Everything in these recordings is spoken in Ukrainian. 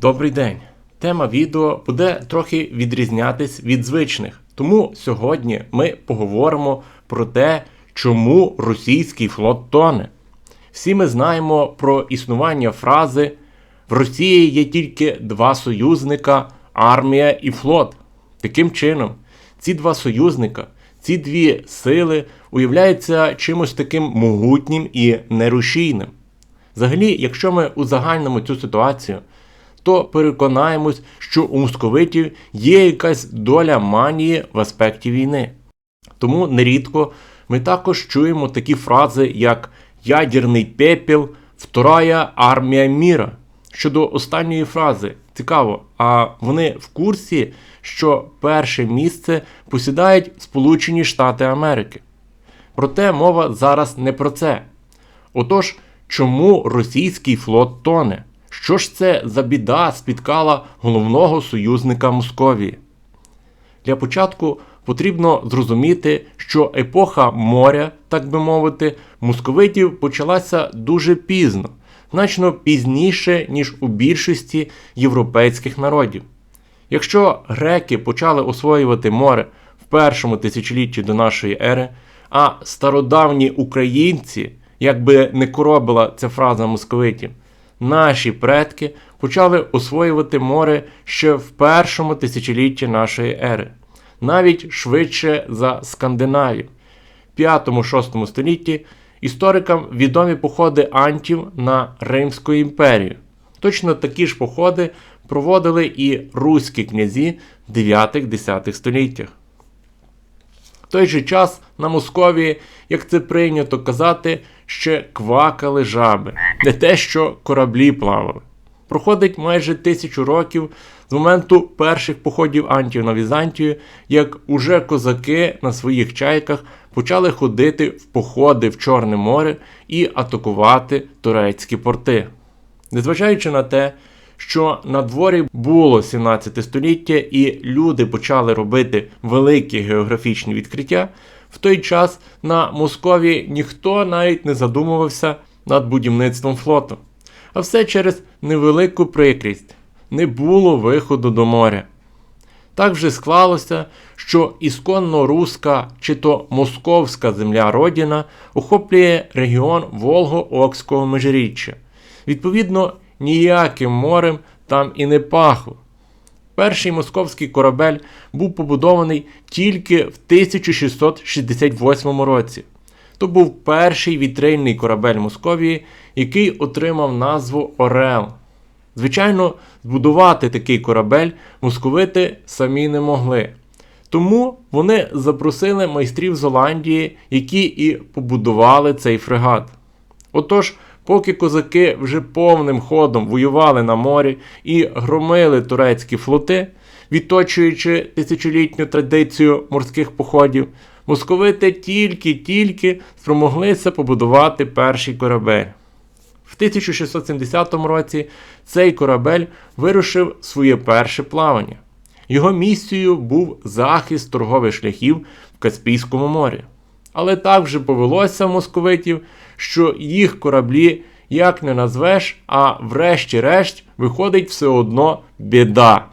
Добрий день! Тема відео буде трохи відрізнятись від звичних. Тому сьогодні ми поговоримо про те, чому російський флот тоне. Всі ми знаємо про існування фрази в Росії є тільки два союзника армія і флот. Таким чином, ці два союзника, ці дві сили уявляються чимось таким могутнім і нерушійним. Взагалі, якщо ми узагальнимо цю ситуацію, то переконаємось, що у московитів є якась доля манії в аспекті війни. Тому нерідко ми також чуємо такі фрази, як ядерний пепіл, вторая армія міра. Щодо останньої фрази, цікаво, а вони в курсі, що перше місце посідають Сполучені Штати Америки. Проте мова зараз не про це. Отож, чому російський флот тоне? Що ж це за біда спіткала головного союзника Московії? Для початку потрібно зрозуміти, що епоха моря, так би мовити, московитів почалася дуже пізно, значно пізніше, ніж у більшості європейських народів. Якщо греки почали освоювати море в першому тисячолітті до нашої ери, а стародавні українці, як би не коробила ця фраза московитів, наші предки почали освоювати море ще в першому тисячолітті нашої ери, навіть швидше за Скандинавію. В 5-6 столітті історикам відомі походи антів на Римську імперію. Точно такі ж походи проводили і руські князі 9-10 століттях. В той же час на Московії, як це прийнято казати, ще квакали жаби, не те, що кораблі плавали. Проходить майже тисячу років з моменту перших походів антів на Візантію, як уже козаки на своїх чайках почали ходити в походи в Чорне море і атакувати турецькі порти. Незважаючи на те, що на дворі було 17 століття і люди почали робити великі географічні відкриття, в той час на Московії ніхто навіть не задумувався над будівництвом флоту. А все через невелику прикрість не було виходу до моря. Так вже склалося, що ісконно руська чи то московська земля родина охоплює регіон Волго-Окського межиріччя. Відповідно, ніяким морем там і не пахло. Перший московський корабель був побудований тільки в 1668 році. То був перший вітрильний корабель Московії, який отримав назву Орел. Звичайно, збудувати такий корабель московити самі не могли. Тому вони запросили майстрів з Голландії, які і побудували цей фрегат. Отож, поки козаки вже повним ходом воювали на морі і громили турецькі флоти, відточуючи тисячолітню традицію морських походів, московити тільки-тільки спромоглися побудувати перший корабель. В 1670 році цей корабель вирушив своє перше плавання. Його місією був захист торгових шляхів в Каспійському морі. Але так вже повелося московитів, що їх кораблі як не назвеш, а врешті-решт виходить все одно біда.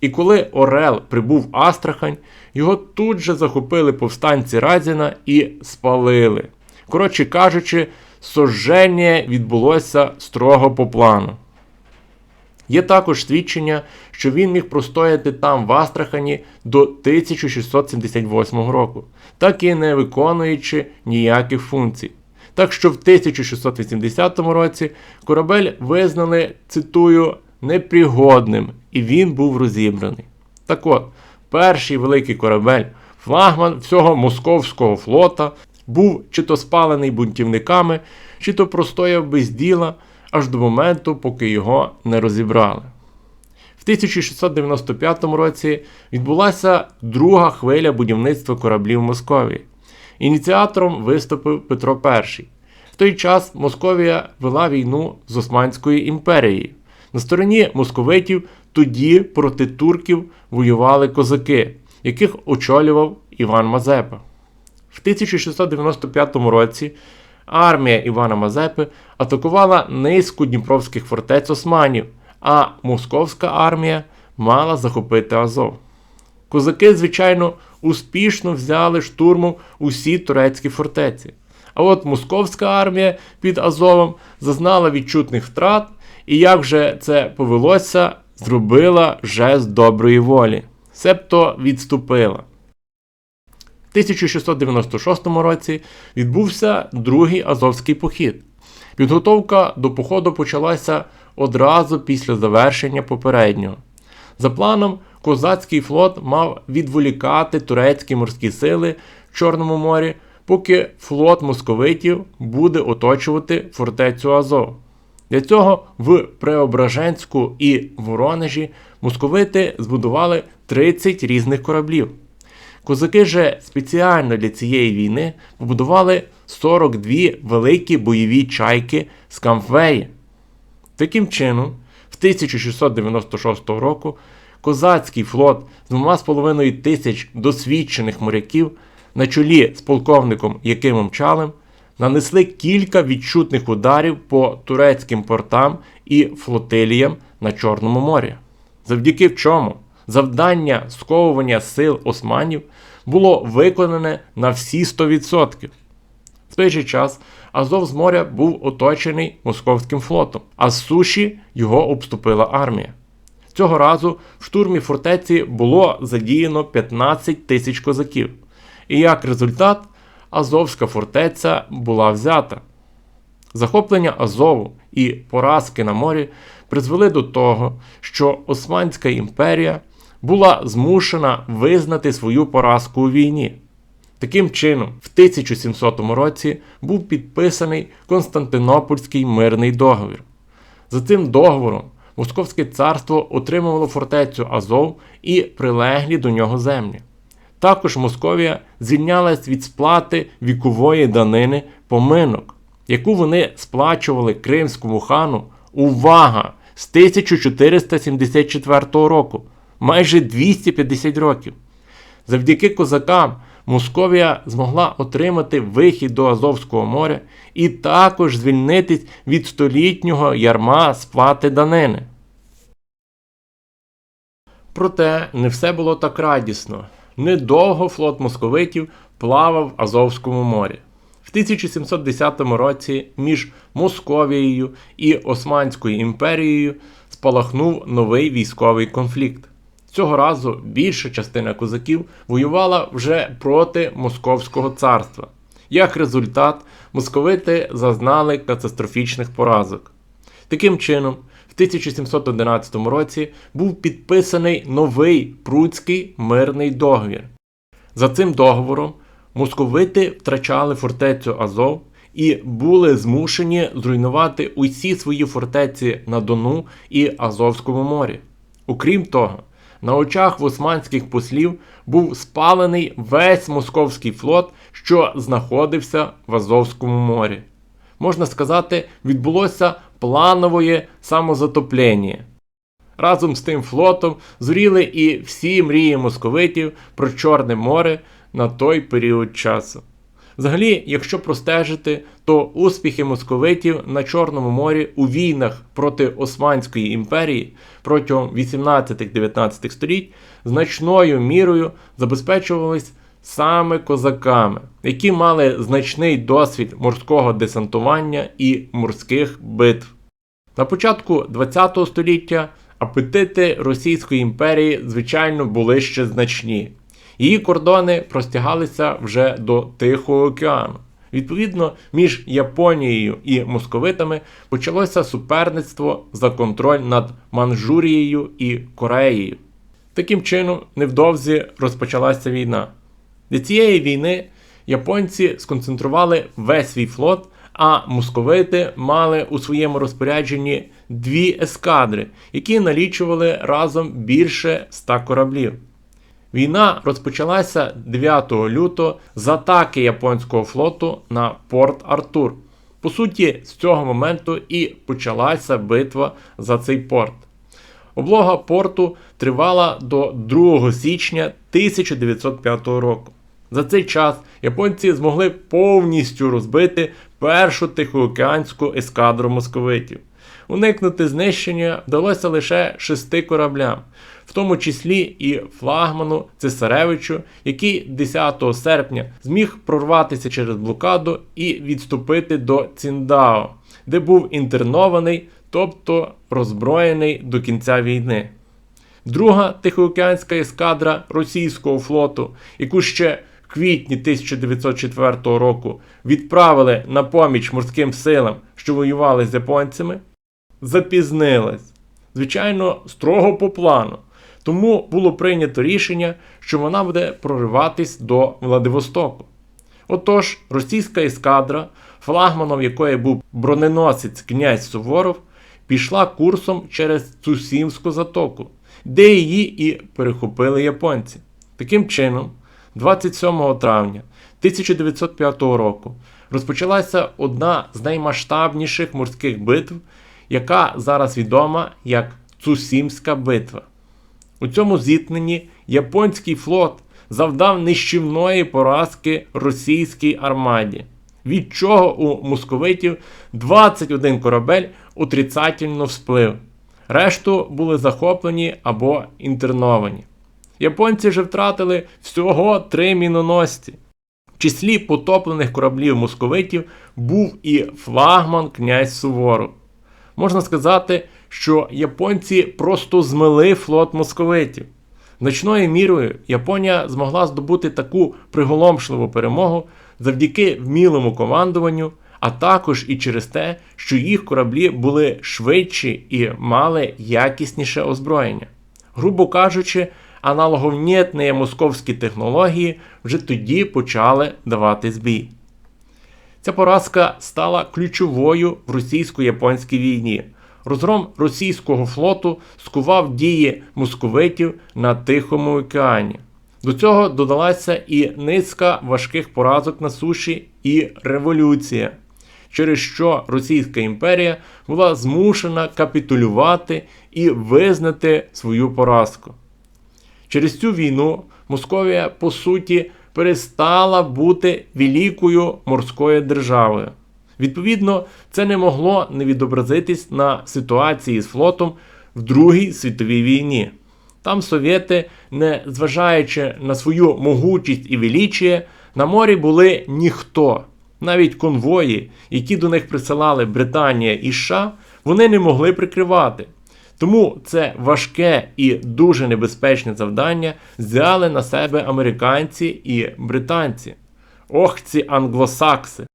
І коли Орел прибув в Астрахань, його тут же захопили повстанці Разіна і спалили. Коротше кажучи, сожження відбулося строго по плану. Є також свідчення, що він міг простояти там в Астрахані до 1678 року, так і не виконуючи ніяких функцій. Так що в 1680 році корабель визнали, цитую, непригодним, і він був розібраний. Так от, перший великий корабель, флагман всього московського флота, був чи то спалений бунтівниками, чи то простояв без діла аж до моменту, поки його не розібрали. В 1695 році відбулася друга хвиля будівництва кораблів Московії. Ініціатором виступив Петро І. В той час Московія вела війну з Османською імперією. На стороні московитів тоді проти турків воювали козаки, яких очолював Іван Мазепа. В 1695 році армія Івана Мазепи атакувала низку дніпровських фортець османів, а московська армія мала захопити Азов. Козаки, звичайно, успішно взяли штурмом усі турецькі фортеці. А от московська армія під Азовом зазнала відчутних втрат, і як же це повелося, зробила жест доброї волі, себто відступила. В 1696 році відбувся другий Азовський похід. Підготовка до походу почалася одразу після завершення попереднього. За планом, козацький флот мав відволікати турецькі морські сили в Чорному морі, поки флот московитів буде оточувати фортецю Азов. Для цього в Преображенську і Воронежі московити збудували 30 різних кораблів. Козаки же спеціально для цієї війни побудували 42 великі бойові чайки з Камфвеї. Таким чином, в 1696 року козацький флот з 2,5 тисяч досвідчених моряків на чолі з полковником Якимом Чалем нанесли кілька відчутних ударів по турецьким портам і флотиліям на Чорному морі. Завдяки чому завдання сковування сил османів було виконане на всі 100%. В той же час Азов з моря був оточений московським флотом, а з суші його обступила армія. Цього разу в штурмі фортеці було задіяно 15 тисяч козаків. І як результат, Азовська фортеця була взята. Захоплення Азову і поразки на морі призвели до того, що Османська імперія була змушена визнати свою поразку у війні. Таким чином, в 1700 році був підписаний Константинопольський мирний договір. За цим договором Московське царство отримувало фортецю Азов і прилеглі до нього землі. Також Московія звільнялась від сплати вікової данини поминок, яку вони сплачували Кримському хану увага з 1474 року, майже 250 років. Завдяки козакам Московія змогла отримати вихід до Азовського моря і також звільнитись від столітнього ярма сплати данини. Проте не все було так радісно. Недовго флот московитів плавав в Азовському морі. В 1710 році між Московією і Османською імперією спалахнув новий військовий конфлікт. Цього разу більша частина козаків воювала вже проти Московського царства. Як результат, московити зазнали катастрофічних поразок. Таким чином, в 1711 році був підписаний новий Пруцький мирний договір. За цим договором московити втрачали фортецю Азов і були змушені зруйнувати усі свої фортеці на Дону і Азовському морі. Окрім того, на очах в османських послів був спалений весь московський флот, що знаходився в Азовському морі. Можна сказати, відбулося планове самозатоплення. Разом з тим флотом зріли і всі мрії московитів про Чорне море на той період часу. Взагалі, якщо простежити, то успіхи московитів на Чорному морі у війнах проти Османської імперії протягом 18-19 століть значною мірою забезпечувались саме козаками, які мали значний досвід морського десантування і морських битв. На початку ХХ століття апетити Російської імперії, звичайно, були ще значні. Її кордони простягалися вже до Тихого океану. Відповідно, між Японією і московитами почалося суперництво за контроль над Манжурією і Кореєю. Таким чином, невдовзі розпочалася війна. Для цієї війни японці сконцентрували весь свій флот, а московити мали у своєму розпорядженні дві ескадри, які налічували разом більше ста кораблів. Війна розпочалася 9 лютого з атаки японського флоту на Порт Артур. По суті, з цього моменту і почалася битва за цей порт. Облога порту тривала до 2 січня 1905 року. За цей час японці змогли повністю розбити першу тихоокеанську ескадру московитів. Уникнути знищення вдалося лише шести кораблям, в тому числі і флагману Цесаревичу, який 10 серпня зміг прорватися через блокаду і відступити до Ціндао, де був інтернований, тобто роззброєний до кінця війни. Друга Тихоокеанська ескадра російського флоту, яку ще в квітні 1904 року відправили на поміч морським силам, що воювали з японцями, запізнилась. Звичайно, строго по плану. Тому було прийнято рішення, що вона буде прориватись до Владивостоку. Отож, російська ескадра, флагманом якої був броненосець князь Суворов, пішла курсом через Цусімську затоку, де її і перехопили японці. Таким чином, 27 травня 1905 року розпочалася одна з наймасштабніших морських битв, яка зараз відома як Цусімська битва. У цьому зіткненні японський флот завдав нищівної поразки російській армаді, від чого у московитів 21 корабель отрицательно всплив. Решту були захоплені або інтерновані. Японці вже втратили всього три міноносці. В числі потоплених кораблів московитів був і флагман князь Суворов. Можна сказати, що японці просто змили флот московитів. Значною мірою Японія змогла здобути таку приголомшливу перемогу завдяки вмілому командуванню, а також і через те, що їх кораблі були швидші і мали якісніше озброєння. Грубо кажучи, аналоговнітні московські технології вже тоді почали давати збій. Ця поразка стала ключовою в російсько-японській війні. Розгром російського флоту скував дії московитів на Тихому океані. До цього додалася і низка важких поразок на суші і революція, через що Російська імперія була змушена капітулювати і визнати свою поразку. Через цю війну Московія, по суті, перестала бути великою морською державою. Відповідно, це не могло не відобразитись на ситуації з флотом в Другій світовій війні. Там совєти, не зважаючи на свою могутність і величіє, на морі були ніхто. Навіть конвої, які до них присилали Британія і США, вони не могли прикривати. Тому це важке і дуже небезпечне завдання взяли на себе американці і британці. Ох, ці англосакси!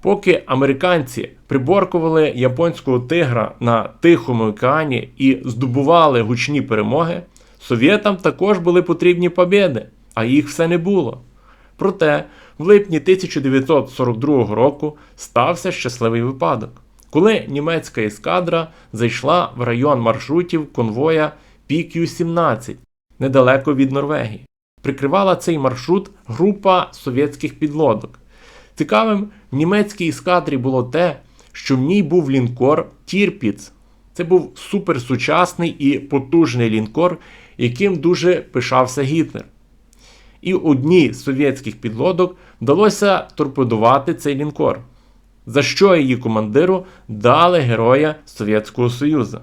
Поки американці приборкували японського тигра на Тихому океані і здобували гучні перемоги, совєтам також були потрібні побєди, а їх все не було. Проте в липні 1942 року стався щасливий випадок, коли німецька ескадра зайшла в район маршрутів конвоя PQ-17 недалеко від Норвегії. Прикривала цей маршрут група совєтських підлодок. Цікавим в німецькій ескадрі було те, що в ній був лінкор Тірпіц. Це був суперсучасний і потужний лінкор, яким дуже пишався Гітлер. І одній з совєтських підлодок вдалося торпедувати цей лінкор, за що її командиру дали Героя Совєтського Союзу.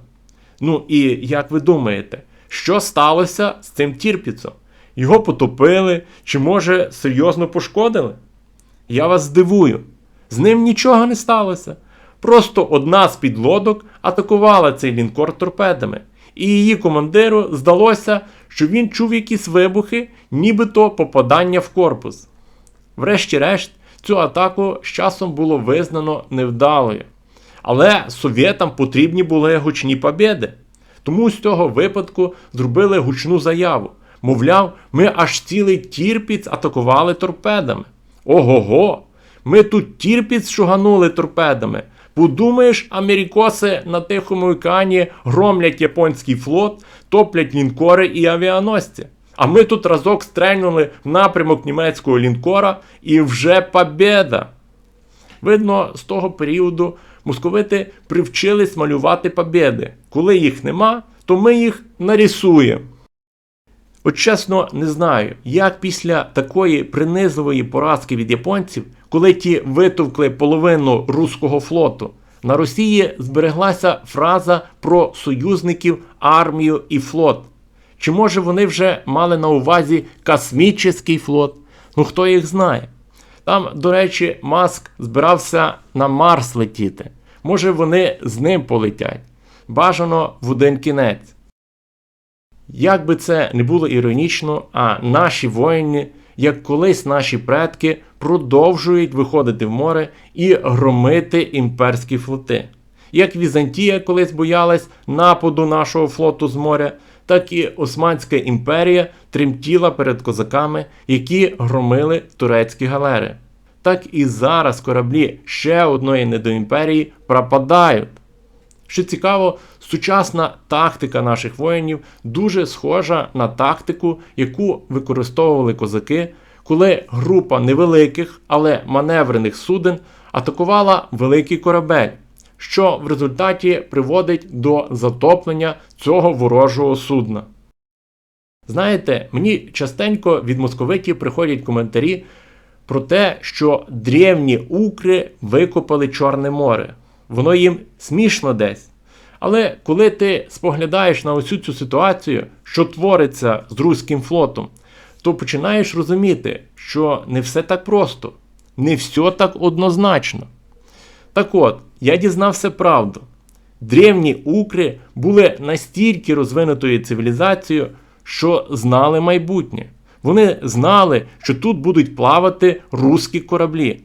Ну і як ви думаєте, що сталося з цим Тірпіцом? Його потопили чи, може, серйозно пошкодили? Я вас здивую, з ним нічого не сталося. Просто одна з підлодок атакувала цей лінкор торпедами, і її командиру здалося, що він чув якісь вибухи, нібито попадання в корпус. Врешті-решт, цю атаку з часом було визнано невдалою. Але совєтам потрібні були гучні побєди. Тому з цього випадку зробили гучну заяву. Мовляв, ми аж цілий тірпіць атакували торпедами. Ого-го! Ми тут тірпіць шуганули торпедами. Подумаєш, америкоси на Тихому океані громлять японський флот, топлять лінкори і авіаносці. А ми тут разок стрельнули в напрямок німецького лінкора і вже побєда. Видно, з того періоду московити привчились малювати побєди. Коли їх нема, то ми їх нарисуємо. От чесно, не знаю, як після такої принизливої поразки від японців, коли ті витовкли половину руського флоту, На Росії збереглася фраза про союзників, армію і флот. Чи може вони вже мали на увазі космічний флот? Ну хто їх знає? Там, до речі, Маск збирався на Марс летіти. Може, вони з ним полетять. Бажано в один кінець. Як би це не було іронічно, а наші воїни, як колись наші предки, продовжують виходити в море і громити імперські флоти. Як Візантія колись боялась нападу нашого флоту з моря, так і Османська імперія тремтіла перед козаками, які громили турецькі галери. Так і зараз кораблі ще одної недоімперії пропадають. Що цікаво, сучасна тактика наших воїнів дуже схожа на тактику, яку використовували козаки, коли група невеликих, але маневрених суден атакувала великий корабель, що в результаті приводить до затоплення цього ворожого судна. Знаєте, мені частенько від московитів приходять коментарі про те, що древні укри викопали Чорне море. Воно їм смішно десь. Але коли ти споглядаєш на усю цю ситуацію, що твориться з Руським флотом, то починаєш розуміти, що не все так просто, не все так однозначно. Так от, я дізнався правду. Древні укри були настільки розвинутою цивілізацією, що знали майбутнє. Вони знали, що тут будуть плавати руські кораблі.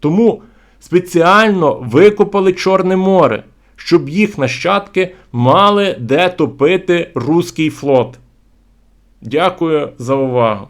Тому спеціально викопали Чорне море, щоб їх нащадки мали де топити руський флот. Дякую за увагу.